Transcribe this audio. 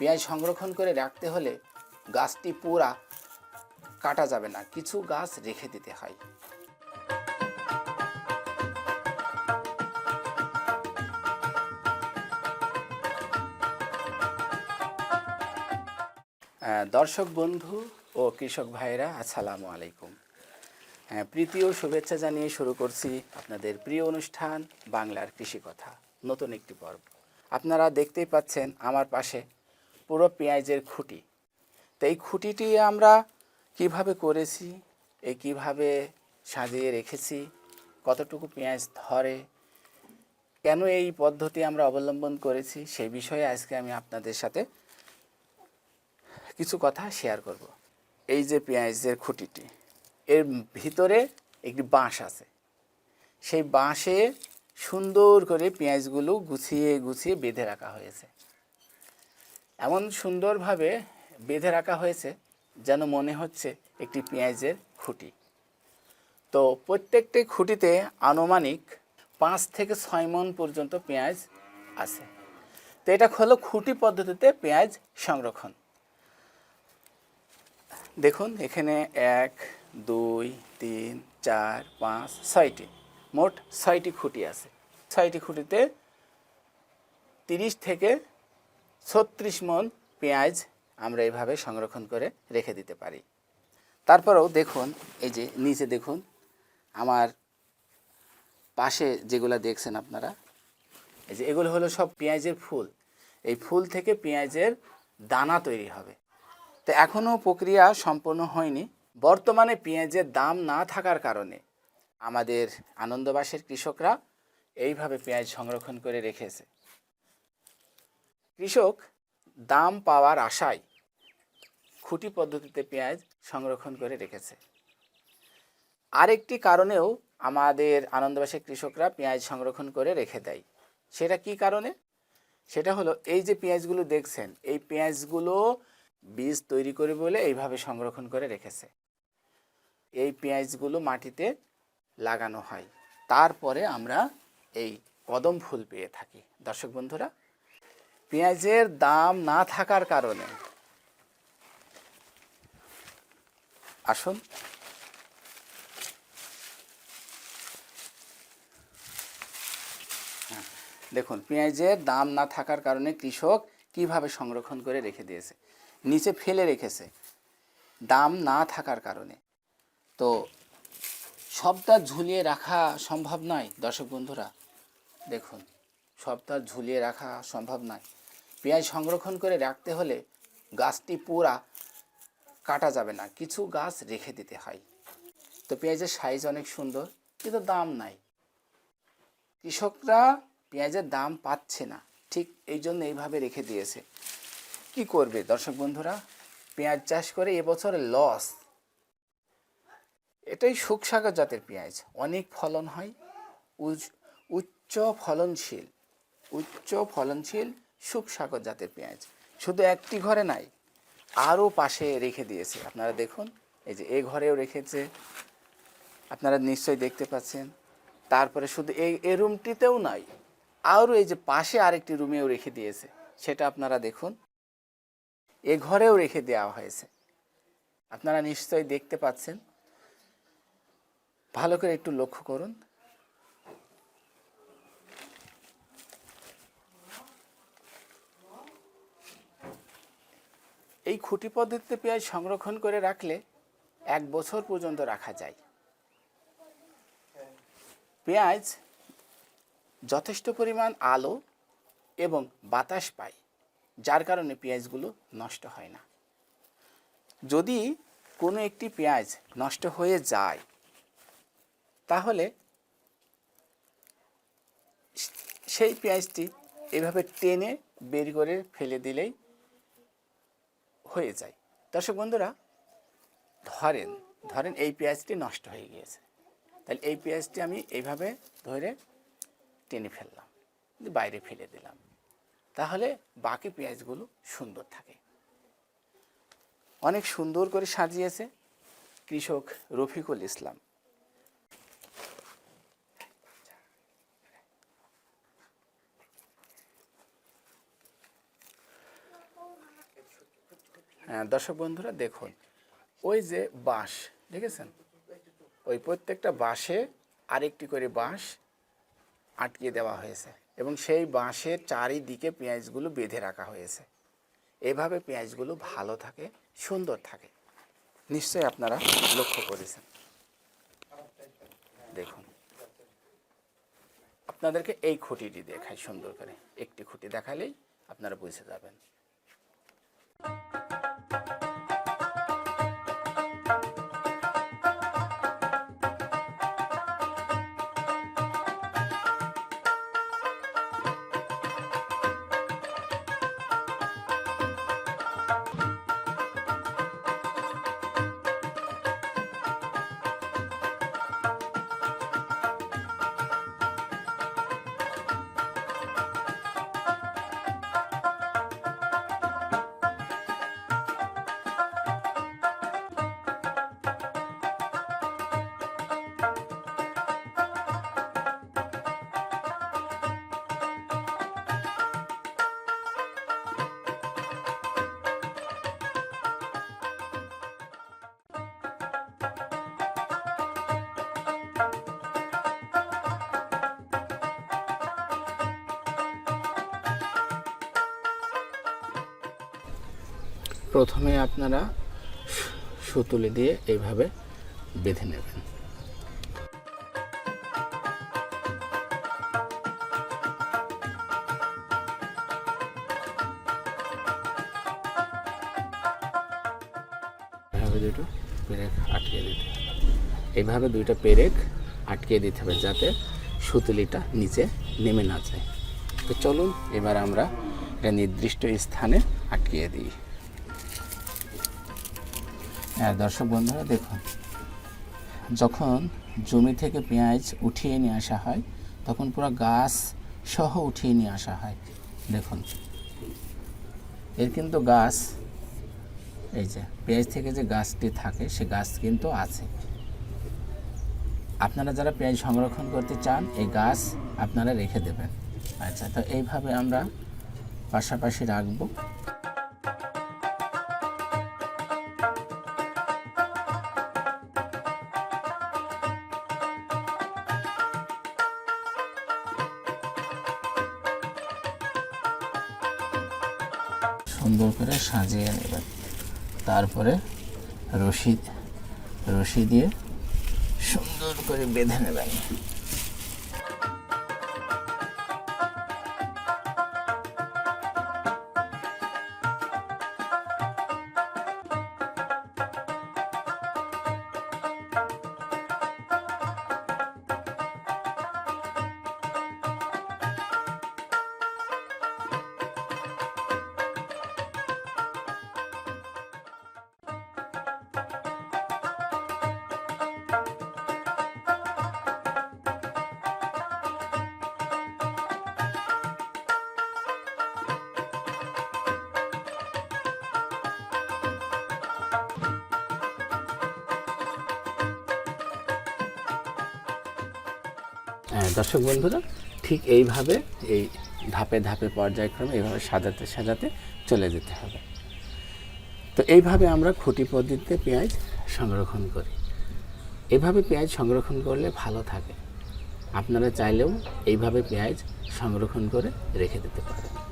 পেঁয়াজ সংরক্ষণ করে রাখতে হলে গাছটি পুরা কাটা যাবে না, কিছু গাছ রেখে দিতে হয়। দর্শক বন্ধু ও কৃষক ভাইরা আসসালামু আলাইকুম। হ্যাঁ প্রীতি ও শুভেচ্ছা জানিয়ে শুরু করছি আপনাদের প্রিয় অনুষ্ঠান বাংলার কৃষি কথা। নতুন একটি পর্ব। আপনারা দেখতেই পাচ্ছেন আমার পাশে পুরো পেঁয়াজের খুঁটি। তো এই খুঁটিটি আমরা কীভাবে করেছি এই কীভাবে সাজিয়ে রেখেছি, কতটুকু পেঁয়াজ ধরে, কেন এই পদ্ধতি আমরা অবলম্বন করেছি সেই বিষয়ে আজকে আমি আপনাদের সাথে কিছু কথা শেয়ার করব। এই যে পেঁয়াজের খুঁটিটি, এর ভিতরে একটি বাঁশ আছে। সেই বাঁশে সুন্দর করে পেঁয়াজগুলো গুছিয়ে গুছিয়ে বেঁধে রাখা হয়েছে। এমন সুন্দরভাবে বেঁধে রাখা হয়েছে যেন মনে হচ্ছে একটি পেঁয়াজের খুঁটি। তো প্রত্যেকটি খুঁটিতে আনুমানিক পাঁচ থেকে ছয় মন পর্যন্ত পেঁয়াজ আছে। তো এটা হলো খুঁটি পদ্ধতিতে পেঁয়াজ সংরক্ষণ। দেখুন, এখানে এক, দুই, তিন, চার, পাঁচ, ছয়টি, মোট ছয়টি খুঁটি আছে। ছয়টি খুঁটিতে তিরিশ থেকে ছত্রিশ মন পেঁয়াজ আমরা এভাবে সংরক্ষণ করে রেখে দিতে পারি। তারপরেও দেখুন, এই যে নিচে দেখুন, আমার পাশে যেগুলো দেখছেন আপনারা, এই যে এগুলো হলো সব পেঁয়াজের ফুল। এই ফুল থেকে পেঁয়াজের দানা তৈরি হবে। তো এখনও প্রক্রিয়া সম্পন্ন হয়নি। বর্তমানে পেঁয়াজের দাম না থাকার কারণে আমাদের আনন্দবাসের কৃষকরা এইভাবে পেঁয়াজ সংরক্ষণ করে রেখেছে। কৃষক দাম পাওয়ার আশায় খুঁটি পদ্ধতিতে পেঁয়াজ সংরক্ষণ করে রেখেছে। আরেকটি কারণেও আমাদের আনন্দবাসের কৃষকরা পেঁয়াজ সংরক্ষণ করে রেখে দেয়। সেটা কি কারণে? সেটা হলো এই যে পেঁয়াজগুলো দেখছেন, এই পেঁয়াজগুলো বীজ তৈরি করে বলে এইভাবে সংরক্ষণ করে রেখেছে। এই পেঁয়াজগুলো মাটিতে লাগানো হয়। তারপরে আমরা এই কদম ফুল পেয়ে থাকি। দর্শক বন্ধুরা পেঁয়াজের দাম না থাকার কারণে। আসুন। হ্যাঁ, দেখুন পেঁয়াজের দাম না থাকার কারণে কৃষক কীভাবে সংরক্ষণ করে রেখে দিয়েছে নিচে ফেলে রেখেছে দাম না থাকার কারণে। তো সবটা ঝুলিয়ে রাখা সম্ভব নয় দর্শক বন্ধুরা? দেখুন সবটা ঝুলিয়ে রাখা সম্ভব নয়। পেঁয়াজ সংরক্ষণ করে রাখতে হলে গাছটি পুরা কাটা যাবে না, কিছু গাছ রেখে দিতে হয়। তো পেঁয়াজের সাইজ অনেক সুন্দর, কিন্তু দাম নাই। কৃষকরা পেঁয়াজের দাম পাচ্ছে না, ঠিক এই জন্য এইভাবে রেখে দিয়েছে। কি করবে দর্শক বন্ধুরা? পেঁয়াজ চাষ করে এবছর লস এটাই সুকসাগর জাতের পেঁয়াজ, অনেক ফলন হয়। উচ্চ ফলনশীল উচ্চ ফলনশীল সুকসাগর জাতের পেঁয়াজ। শুধু একটি ঘরে নাই, আরও পাশে রেখে দিয়েছে। আপনারা দেখুন, এই যে এ ঘরেও রেখেছে। আপনারা নিশ্চয়ই দেখতে পাচ্ছেন। তারপরে শুধু এই, এ রুমটিতেও নাই, আরও এই যে পাশে আরেকটি রুমেও রেখে দিয়েছে। সেটা আপনারা দেখুন, এ ঘরেও রেখে দেওয়া হয়েছে। আপনারা নিশ্চয়ই দেখতে পাচ্ছেন। ভালো করে একটু লক্ষ্য করুন। এই খুঁটি পদ্ধতিতে পেঁয়াজ সংরক্ষণ করে রাখলে এক বছর পর্যন্ত রাখা যায়। পেঁয়াজ যথেষ্ট পরিমাণ আলো এবং বাতাস পায়, যার কারণে পেঁয়াজগুলো নষ্ট হয় না। যদি কোনো একটি পেঁয়াজ নষ্ট হয়ে যায়, তাহলে সেই পেঁয়াজটি এভাবে টেনে বের করে ফেলে দিলেই হয়ে যায়। দর্শক বন্ধুরা, ধরেন ধরেন এই পেঁয়াজটি নষ্ট হয়ে গিয়েছে। তাহলে এই পেঁয়াজটি আমি এইভাবে ধরে টেনে ফেললাম বাইরে ফেলে দিলাম। তাহলে বাকি পেঁয়াজগুলো সুন্দর থাকে। অনেক সুন্দর করে সাজিয়েছে কৃষক রফিকুল ইসলাম। দর্শক বন্ধুরা, দেখুন, ওই যে বাঁশ, দেখেছেন? ওই প্রত্যেকটা বাঁশে আরেকটি করে বাঁশ আটকে দেওয়া হয়েছে এবং সেই বাঁশের চারিদিকে পেঁয়াজগুলো বেঁধে রাখা হয়েছে। এভাবে পেঁয়াজগুলো ভালো থাকে, সুন্দর থাকে। নিশ্চয়ই আপনারা লক্ষ্য করেছেন। দেখুন, আপনাদেরকে এই খুঁটিটি দেখায় সুন্দর করে। একটি খুঁটি দেখালেই আপনারা বুঝে যাবেন। প্রথমে আপনারা সুতুলি দিয়ে এইভাবে বেঁধে নেবেন। এভাবে দুটো পেরেক আটকে দিতে হবে। এইভাবে দুইটা পেরেক আটকে দিতে হবে যাতে সুতুলিটা নিচে নেমে না যায়। তো চলুন, এবার আমরা একটা নির্দিষ্ট স্থানে আটকিয়ে দিই। হ্যাঁ দর্শক বন্ধুরা, দেখুন। যখন জমি থেকে পেঁয়াজ উঠিয়ে নিয়ে আসা হয়, তখন পুরো গাছ সহ উঠিয়ে নিয়ে আসা হয়। দেখুন। এর কিন্তু গাছ, এই যে, পেঁয়াজ থেকে যে গাছটি থাকে, সে গাছ কিন্তু আছে। আপনারা যারা পেঁয়াজ সংরক্ষণ করতে চান, এই গাছ আপনারা রেখে দেবেন। আচ্ছা তো এইভাবে আমরা পাশাপাশি রাখব। সুন্দর করে সাজিয়ে নেবেন তারপরে রশি রশি দিয়ে সুন্দর করে বেঁধে নেবেন। দর্শক বন্ধুরা, ঠিক এইভাবে এই ধাপে ধাপে পর্যায়ক্রমে এইভাবে সাজাতে সাজাতে চলে যেতে হবে। তো এইভাবে আমরা খুঁটি পদ্ধতিতে পেঁয়াজ সংরক্ষণ করি। এভাবে পেঁয়াজ সংরক্ষণ করলে ভালো থাকে। আপনারা চাইলেও এইভাবে পেঁয়াজ সংরক্ষণ করে রেখে দিতে পারেন।